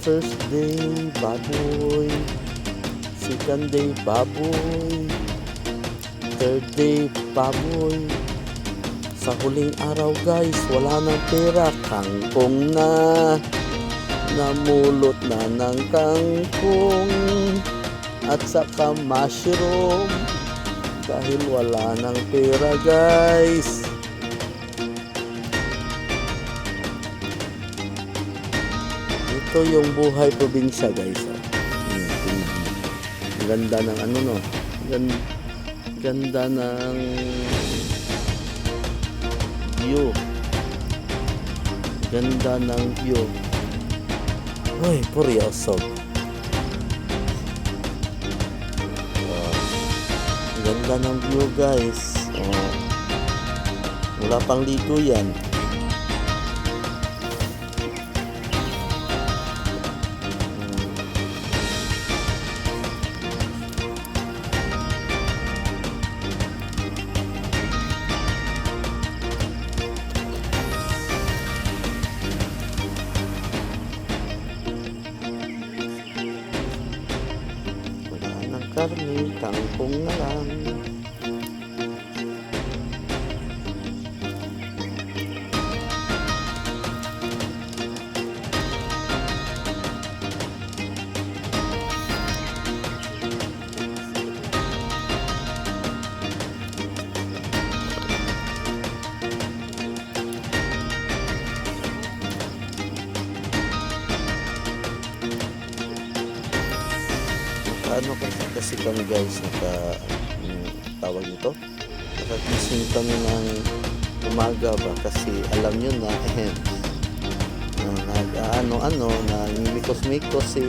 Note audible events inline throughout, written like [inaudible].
First day, baboy. Second day, baboy. Third day, baboy. Sa huling araw guys, wala nang pera. Kangkong na. Namulot na ng kangkong. At saka mushroom. Dahil wala nang pera guys. Ito yung buhay probinsya guys. Ang ganda ng ano no. Ganda, ganda ng view. Ganda ng view. Uy, puryoso. Ah, ang ganda ng view guys. Oh. Wala pang ligo yan. Wala nang karne, kangkong na lang. Kami guys naka yung tawag nito? Nakagising kami ng umaga ba kasi alam nyo na eh nag ano ano nagmimikos-mikos si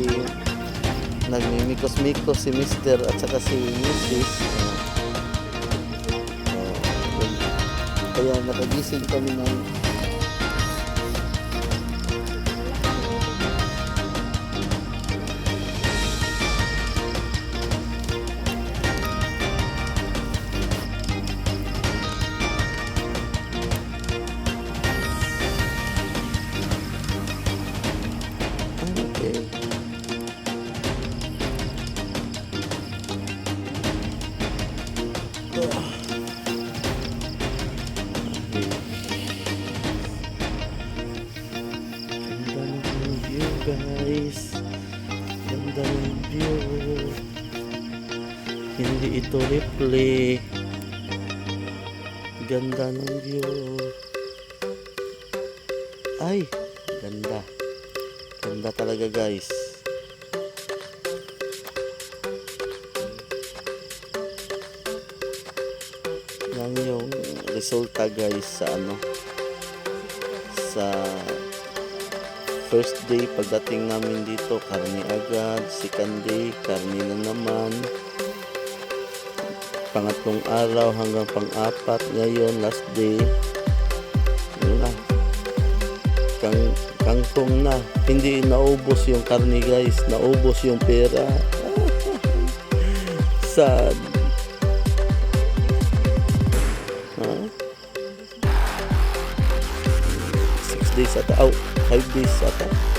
nagmimikos-mikos si Mr. at saka si Mrs. Uh, uh, kaya nakagising kami ng Guys. Hindi ito replay. Ganda ng view. Ay, ganda. Ganda talaga guys. Resulta guys sa ano sa first day pagdating namin dito karne agad second day karne na naman pangatlong araw hanggang pang-apat ngayon last day yun na. Kang kangkong na. Hindi naubos yung karne guys naubos yung pera. [laughs] Sad حديثة أو حديثة.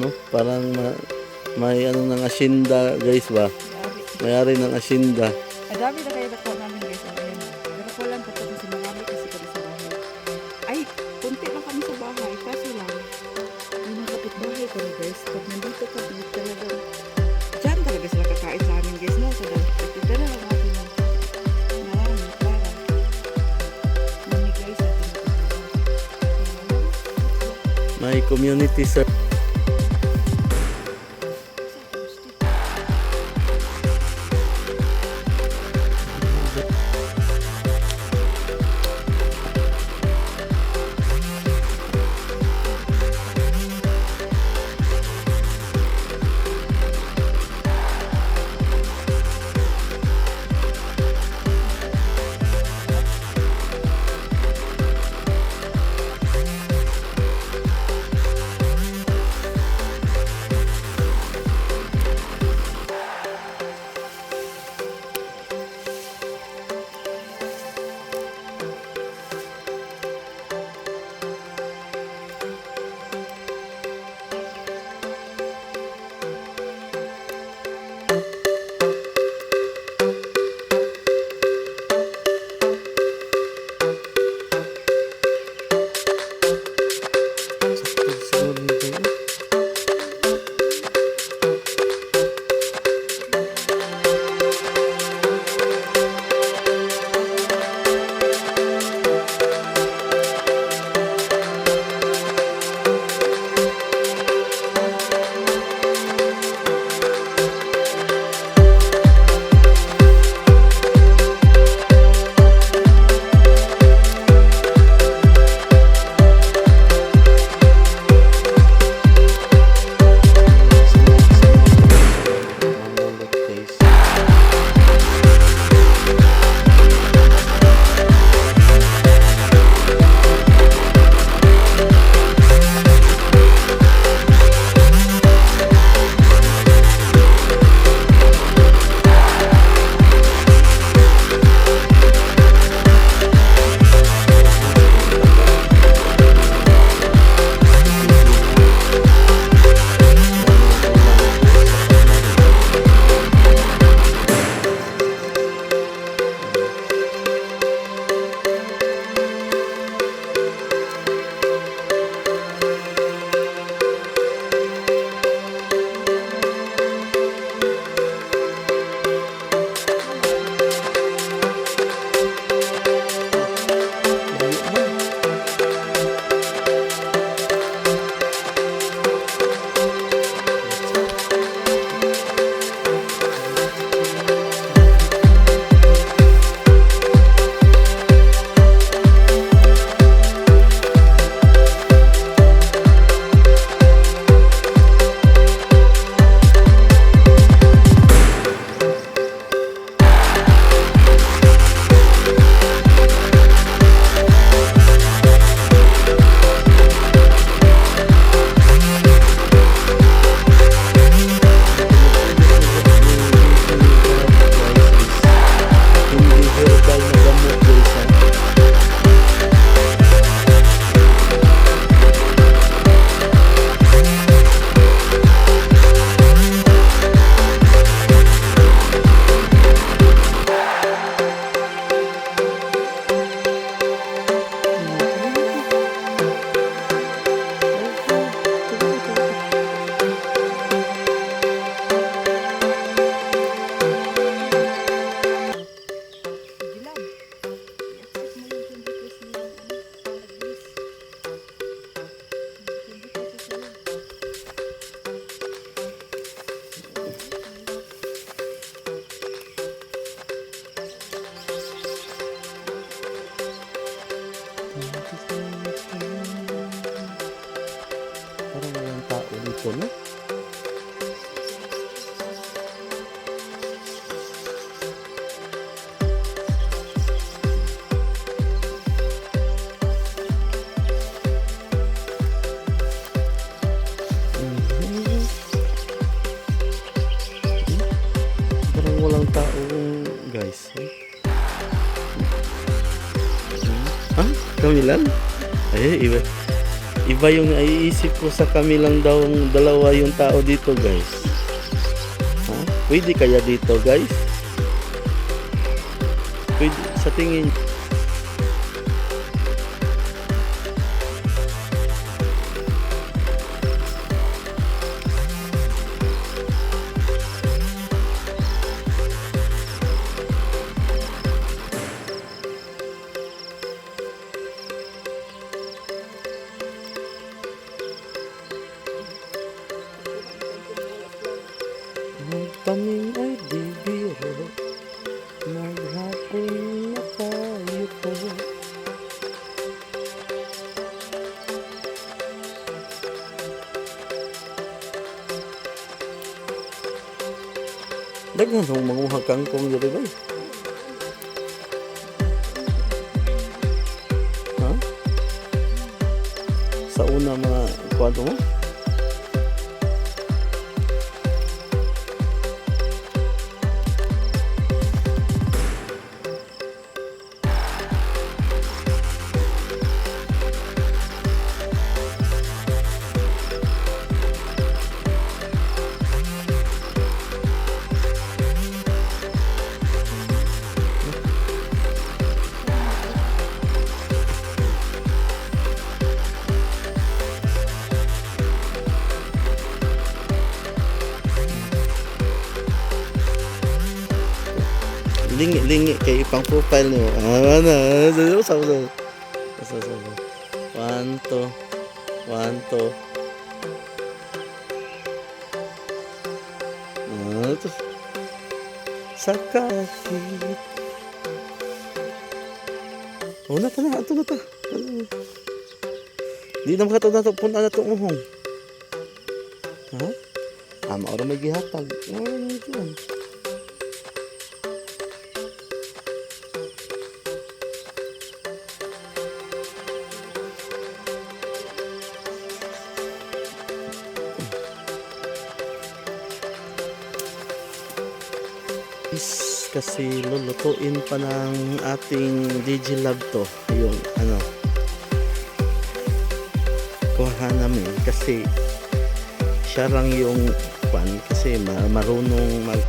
Ano, parang ma- may ano ng asyenda guys ba? Grabe. Mayari ng asyenda. Ang dami na kayo nakuha namin guys. Ayun. Pero ko lang kapag kasi marami kasi kami sa bahay. Ay, kunti lang kami sa bahay. Kaso lang, yung mga kapitbahay ko na guys, pag nandito kami talagang, dyan talaga sila kakain sa amin guys. No? So, nakikita na lang natin marami para mamigay sa atin. May community ser Kami lang? Eh, iba. Iba yung naiisip ko sa kami lang daw dalawa yung tao dito guys. Ha? Pwede kaya dito guys? Pwede, sa tingin Ang taming ay di biro Maghapon na tayo po Daghan ng mga kangkong dito ba? Ha? Sa una mga kwanto mo? Lingi lingi kay ipang profile niyo. Ah, na, sa sa sa. Sa sa. One to. One to. Ah, to. Sakakit. Oh, na ta na, ato na ta. Di na makato na to punta na to uhong. Ha? Ah, maura may gihatag. Oh, yun. Is kasi lulutuin pa ng ating Digilab to yung ano kuha namin. Kasi siya lang yung pan kasi ma- marunong mag